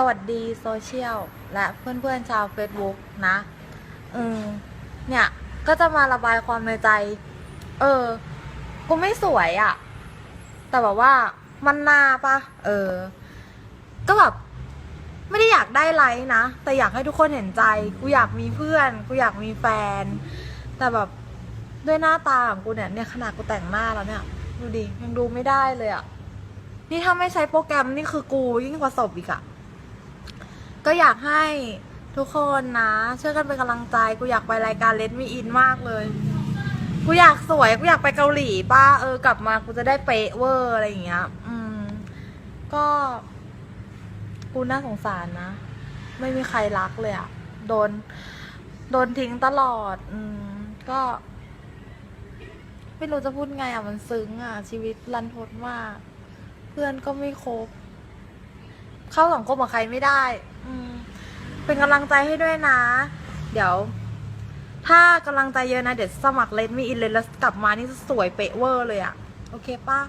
สวัสดีโซเชียลและเพื่อนๆชาว Facebook นะอืมเนี่ย ก็จะมาระบายความในใจ เออ กูไม่สวยอะ่ะ แต่แบบว่ามันนาปะเออ ก็แบบไม่ได้อยากได้ไลค์นะ แต่อยากให้ทุกคนเห็นใจ กูอยากมีเพื่อน กูอยากมีแฟน แต่แบบด้วยหน้าตาของกูเนี่ยเนี่ยขนาดกูแต่งหน้าแล้วเนี่ย ดูดิยังดูไม่ได้เลยอะ่ะนี่ถ้าไม่ใช้โปรแกรมนี่คือกูยิ่งกว่าศพอีกอะ่ะ ก็อยากให้ทุกคนนะช่วยกันเป็นกำลังใจ กูอยากไปรายการเลดมีอินมากเลย กูอยากสวย กูอยากไปเกาหลีป้าเออกลับมากูจะได้เป๊ะเวอร์อะไรอย่างเงี้ย อืม ก็ กูน่าสงสารนะ ไม่มีใครรักเลยอะโดน โดนทิ้งตลอด อืม ก็ ไม่รู้จะพูดไงอะมันซึ้งอะชีวิตรันทดมาก เพื่อนก็ไม่ครบ เข้าสังคมกับใครไม่ได้ เป็นกำลังใจให้ด้วยนะ เดี๋ยว ถ้ากำลังใจเยอะนะ เดี๋ยวสมัครเลนมีอินเลนแล้วกลับมานี่จะสวยเป๊ะเวอร์เลยอะโอเคปะ